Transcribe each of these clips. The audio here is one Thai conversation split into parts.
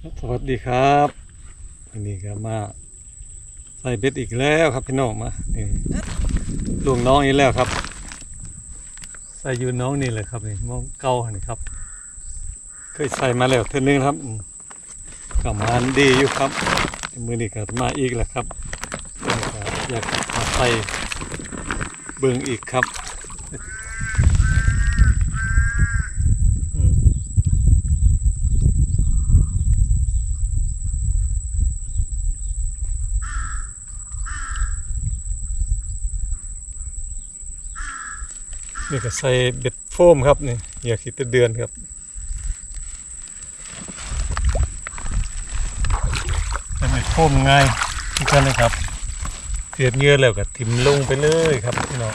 สวัสดีครับวันนี้ก็มาใส่เบ็ดอีกแล้วครับพี่น้องมานี่ลุงน้องอีกแล้วครับ ใส่ยูน้องนี่เลยครับนี่มองเก่านี่ครับ เคยใส่มาแล้วเท่านึงครับอืมก็มานดีอยู่ครับ มือนี้ก็มาอีกแล้วครับอยากมาใส่เบิ่งอีกครับอืม นี่ก็ใส่เบ็ดโฟมครับนี่อย่าคิดแต่เดือนครับใส่เบ็ดโฟมง่ายที่กันนะครับเสียดเหงือแล้วก็ทิมลงไปเลยครับพี่น้อง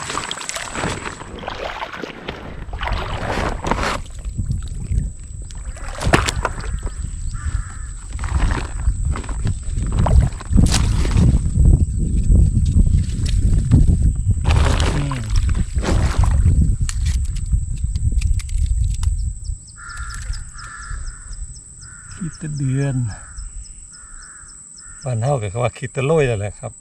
อืม คิดแตะเดือ นบ้านเฮาก็เขาว่าคิดตะโลยนั่นแหละครับ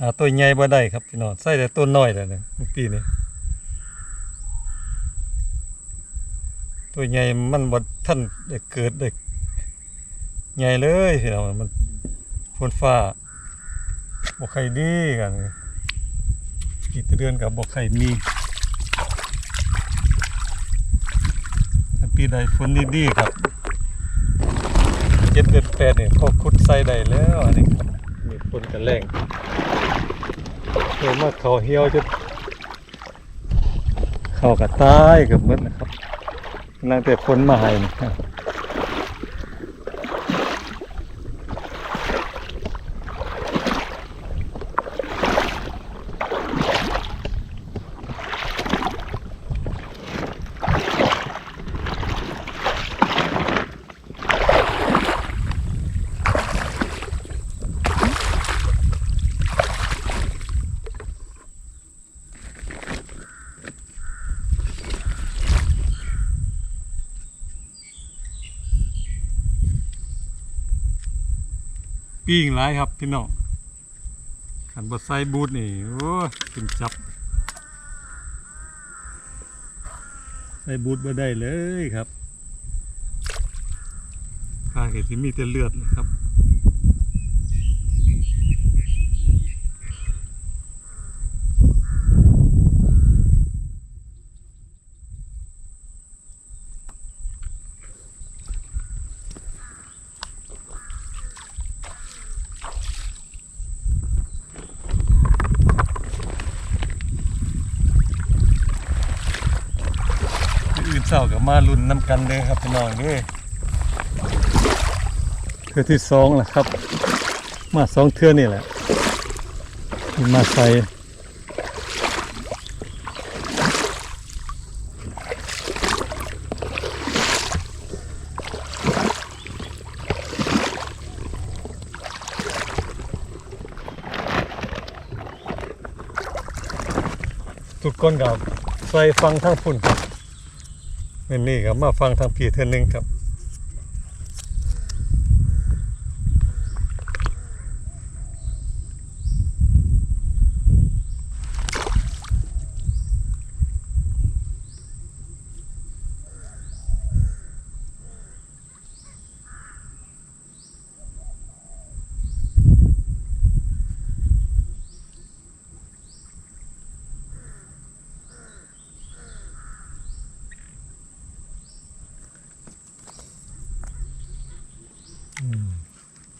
หาตัวใหญ่บ่ได้ครับพี่น้องใส่แต่ตัวน้อยแล้วเนี่ยปีนี้ตัวใหญ่มันบ่ทันได้เกิดได้ใหญ่เลยพี่น้องมันฝนฟ้าบ่ใครดีกันคิดแตเดือนกับบ่ใครมี ปีใดฝนดีๆครับเจ็ดเดือนแปดเนี่ยพอขุดใส่ได้แล้วอันนี้ครับมีฝนกันแรงเห็นว่าเขาเหี่ยวจะเขากระตายกับหมดนะครับนั่งแต่ฝนมาให้นะครับ ปิ้งหลายครับพี่น้องขันบดไซบูดนี่โอ้ยกินจับไซบูดมาได้เลยครับข้าเห็นที่มีแต่เลือดเลยครับ เศร้ากับมาลุ่นน้ำกันเลยครับพี่น้องเด้เทือที่สองแหละครับ มาสองเทือนี่แหละมาใส่ทุกคนกับใส่ฟังทั้งพุ่น ครับวันนี้ครับมาฟังทางพี่เทือนึงครับ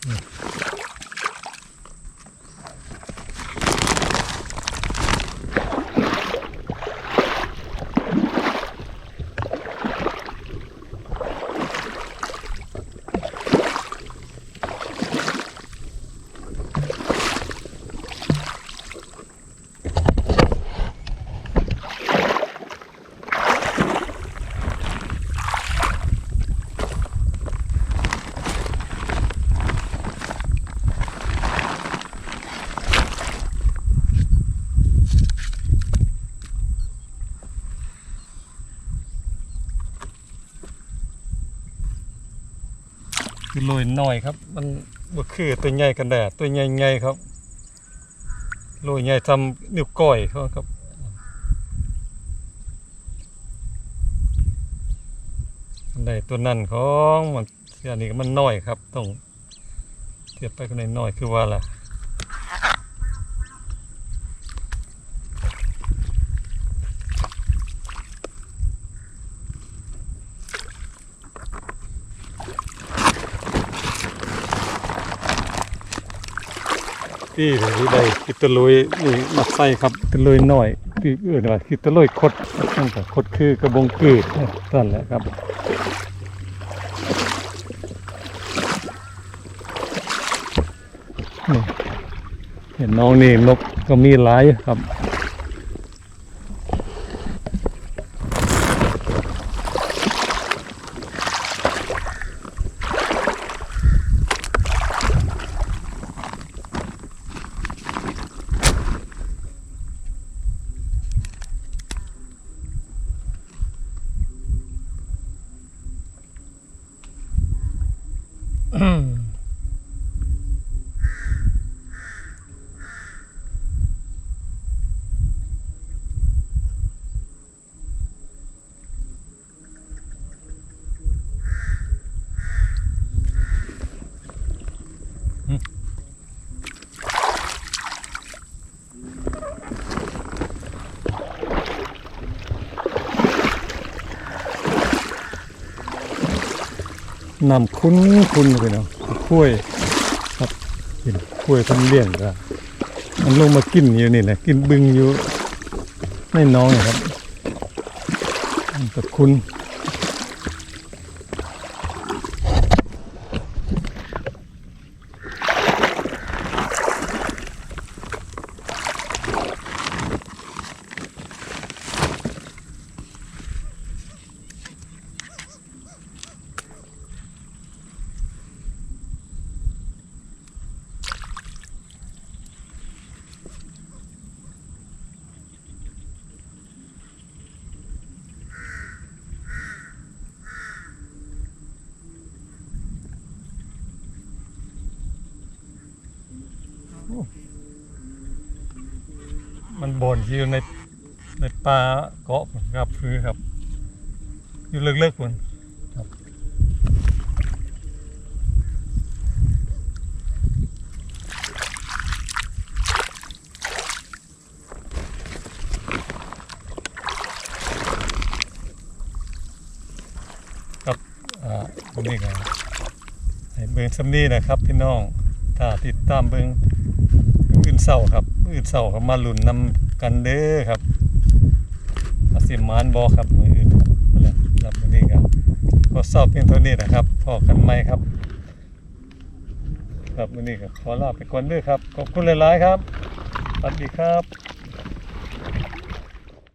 ส คือลอยหน่อยครับ มันบ่คือตัวใหญ่กันแดดตัวใหญ่ๆครับลอยใหญ่ทำนิ้วก้อยเขาครับอันตัวนั่นของมันอันนี้มันน้อยครับต้องเทียบไปกันน้อยคือว่าล่ะ ที่ที่ใดคิดตะลุยนี่มาใส่ครับตะลุยน้อยที่อื่นว่าคิดตะลุยคดนั่นก็คดคือกระบงกืดนั่นแหละครับนี่เห็นน้องนี่นกก็มีหลายครับ นำคุ้นคุ้นไปเนาะคุ้ยครับกินคุ้ยทำเลี้ยงก็มันลงมากินอยู่นี่แหละกินบึงอยู่ไม่น้องครับมันก็คุ้น มันบ่นอยู่ในในป่าเกาะครับคือครับ อยู่เลิกๆมันครับครับอ่าวันนี้ก็ให้เบิ่งสำนี่นะครับพี่น้องถ้าติดตามเบิ่งอื่นเศร้าครับ อื่นเศร้าครับมาหลุนนนำกันเด้อครับอาสิมานบอครับมืออื่นครับแหละรับนี้ครับก็เศร้าเพียงเท่านี้นะครับพอกันไหมครับ ครับวันนี้ก็ขอลาไปก่อนเด้อครับขอบคุณหลายๆครับสวัสดีครับ